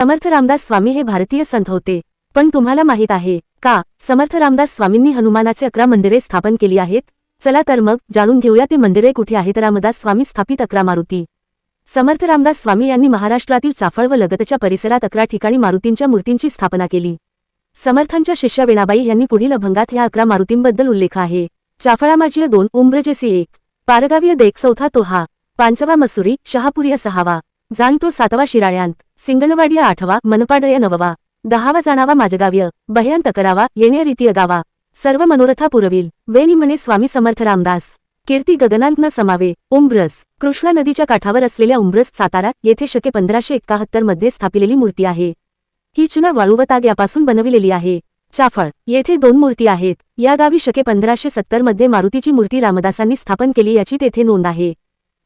समर्थ रामदास स्वामी हे भारतीय संत होते. पण तुम्हाला माहीत आहे का समर्थ रामदास स्वामींनी हनुमानाचे अकरा मंदिरे स्थापन केली आहेत? चला तर मग जाणून घेऊया ते मंदिरे कुठे आहेत. रामदास स्वामी स्थापित अकरा मारुती. समर्थ रामदास स्वामी यांनी महाराष्ट्रातील चाफळ व लगतच्या परिसरात अकरा ठिकाणी मारुतींच्या मूर्तींची स्थापना केली. समर्थांच्या शिष्या वेणाबाई यांनी पुढील अभंगात ह्या अकरा मारुतींबद्दल उल्लेख आहे. चाफळामाजीय दोन उम्रजेसी एक. पारगावीय देख चौथा तोहा. पांचवा मसुरी शहापुरी सहावा. जाणतो सातवा शिराळ्यांत सिंगणवाडिया आठवा मनपाडय नववा दहावा जाणावा माझगाव्य बह्यांत करावा येणे रीतीय गावा सर्व मनोरथा पुरविल वेणी म्हणे स्वामी समर्थ रामदास. कीर्ती गगनांत न समावे उंब्रस कृष्णा नदीच्या काठावर असलेल्या उंब्रस सातारा येथे शके पंधराशे एकाहत्तरमध्ये स्थापिलेली मूर्ती आहे. ही चुना वाळूवताग यापासून बनविलेली आहे. चाफळ येथे दोन मूर्ती आहेत. या गावी शके पंधराशे सत्तरमध्ये मारुतीची मूर्ती रामदासांनी स्थापन केली याची तेथे नोंद आहे.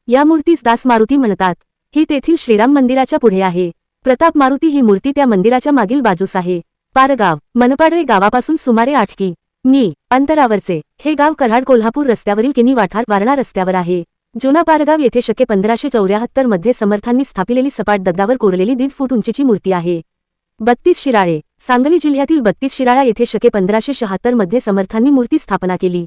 या मूर्तीस दास मारुती म्हणतात. ही तेथील श्रीराम मंदिराच्या पुढे आहे. प्रताप मारुती ही मूर्ती त्या मंदिराच्या मागील बाजूस आहे. पारगाव मनपाडवे गावापासून सुमारे आठ की. मी अंतरावरचे. हे गाव कराड कोल्हापूर रस्त्यावरील किनी वाठार वारणा रस्त्यावर आहे. जुना पारगाव येथे शके पंधराशे चौऱ्याहत्तरमध्ये समर्थांनी स्थापिलेली सपाट दगडावर कोरलेली दीड फूट उंचीची मूर्ती आहे. बत्तीस शिराळे. सांगली जिल्ह्यातील बत्तीस शिराळा येथे शके पंधराशे शहात्तरमध्ये समर्थांनी मूर्ती स्थापना केली.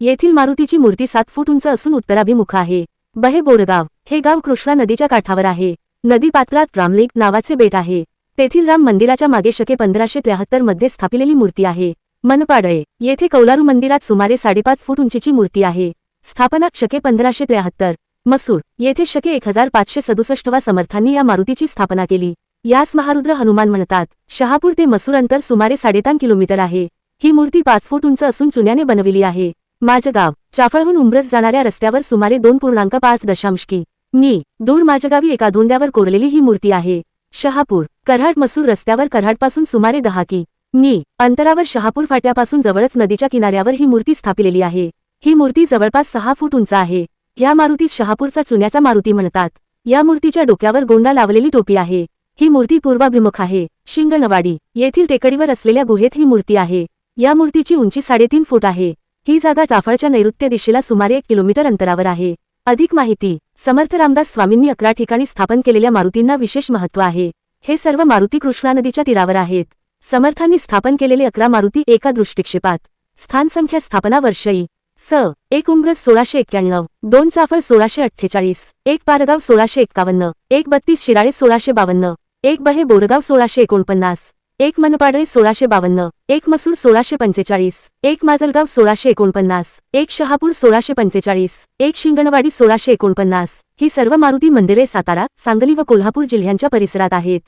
येथील मारुतीची मूर्ती सात फूट उंच असून उत्तराभिमुख आहे. बहे बोरगाव हे गाव कृष्णा नदीच्या काठावर आहे. नदी पात्रात रामलेक नावाचे बेट आहे. तेथील राम मंदिराच्या मागे शके पंधराशे त्र्याहत्तरमध्ये स्थापिलेली मूर्ती आहे. मनपाडळे येथे कौलारू मंदिरात सुमारे साडेपाच फूट उंचीची मूर्ती आहे. स्थापना शके पंधराशे त्र्याहत्तर. मसूर येथे शके एक हजार पाचशे सदुसष्टवा समर्थांनी या मारुतीची स्थापना केली. यास महारुद्र हनुमान म्हणतात. शहापूर ते मसूर अंतर सुमारे साडेतान किलोमीटर आहे. ही मूर्ती पाच फूट उंच असून चुन्याने बनविली आहे. माझगाव चाफळहून उंब्रस जाणाऱ्या रस्त्यावर सुमारे दोन पूर्णांक पाच दशांश की मी दूर माझगावी एका धोंड्यावर कोरलेली ही मूर्ती आहे. शहापूर कराड मसूर रस्त्यावर कराडपासून सुमारे दहा की. मी अंतरावर शहापूर फाट्यापासून जवळच नदीच्या किनाऱ्यावर ही मूर्ती स्थापिलेली आहे. ही मूर्ती जवळपास सहा फूट उंच आहे. या मारुतीस शहापूरचा चुन्याचा मारुती म्हणतात. या मूर्तीच्या डोक्यावर गोंडा लावलेली टोपी आहे. ही मूर्ती पूर्वाभिमुख आहे. शिंगणवाडी येथील टेकडीवर असलेल्या गुहेत ही मूर्ती आहे. या मूर्तीची उंची साडेतीन फूट आहे. ही जागा चाफळच्या नैऋत्य दिशेला सुमारे एक किलोमीटर अंतरावर आहे. अधिक माहिती समर्थ रामदास स्वामींनी अकरा ठिकाणी स्थापन केलेल्या मारुतींना विशेष महत्त्व आहे. हे सर्व मारुती कृष्णा नदीच्या तीरावर आहेत. समर्थांनी स्थापन केलेले अकरा मारुती एका दृष्टिक्षेपात. स्थान संख्या स्थापना वर्षई. स. एक उंब्रज सोळाशे एक्क्याण्णव. दोन चाफळ सोळाशे अठ्ठेचाळीस. एक पारगाव सोळाशे एक्कावन्न. एक बत्तीस शिराळे सोळाशे बावन्न. एक बहे बोरगाव सोळाशे एकोणपन्नास. एक मनपाडळे सोळाशे बावन्न एक मसूर सोळाशे पंचेचाळीस एक माजलगाव सोळाशे एकोणपन्नास एक शहापूर सोळाशे पंचेचाळीस एक शिंगणवाडी सोळाशे एकोणपन्नास ही सर्व मारुती मंदिरे सातारा सांगली व कोल्हापूर जिल्ह्यांच्या परिसरात आहेत.